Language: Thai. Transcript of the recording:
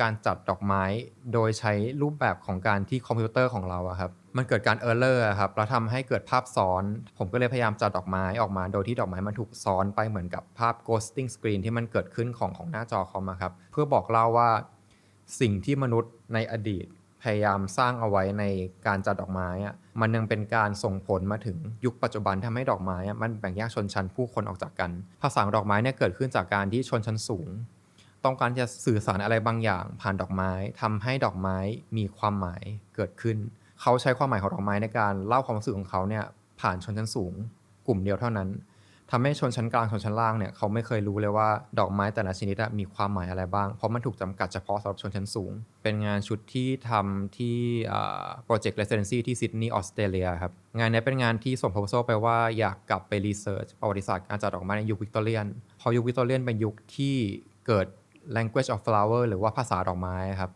การจัดดอกไม้โดยใช้รูปแบบของการที่คอมพิวเตอร์ของเราอะครับมันเกิดการ Error อะครับแล้วทำให้เกิดภาพซ้อน ผมก็เลยพยายามจัดดอกไม้ออกมา โดยที่ดอกไม้มันถูกซ้อนไปเหมือนกับภาพ Ghosting Screen ที่มันเกิดขึ้นของของหน้าจอคอมครับเพื่อบอกเล่าว่าสิ่งที่มนุษย์ในอดีตพยายามสร้างเอาไว้ในการจัดดอกไม้อะมันยังเป็นการส่งผลมาถึงยุคปัจจุบันทำให้ดอกไม้อะมันแบ่งแยกชนชั้นผู้คนออกจากกัน ภาษาดอกไม้เนี่ยเกิดขึ้นจากการที่ชนชั้นสูง ต้องการจะสื่อสารอะไรบางอย่าง ผ่านดอกไม้ทำให้ดอกไม้มีความหมายเกิดขึ้น เขาใช้ความหมายของดอกไม้ในการเล่าความรู้สึกของเขาเนี่ยผ่านชนชั้นสูง กลุ่มเดียวเท่านั้นทำให้ชนชั้นกลางชนชั้นล่างเนี่ยเขาไม่เคยรู้เลยว่าดอกไม้แต่ละชนิดมีความหมายอะไรบ้าง เพราะมันถูกจำกัดเฉพาะสำหรับชนชั้นสูง เป็นงานชุดที่ทำที่โปรเจกต์ Residency ที่ซิดนีย์ออสเตรเลียครับงานนี้เป็นงานที่ส่ง proposal ไปว่าอยากกลับไปรีเสิร์ชประวัติศาสตร์การจัดดอกไม้ในยุควิกตอเรียนพราะยุควิกตอเรียนเป็นยุคที่เกิด language of flower หรือว่าภาษาดอกไม้ครับ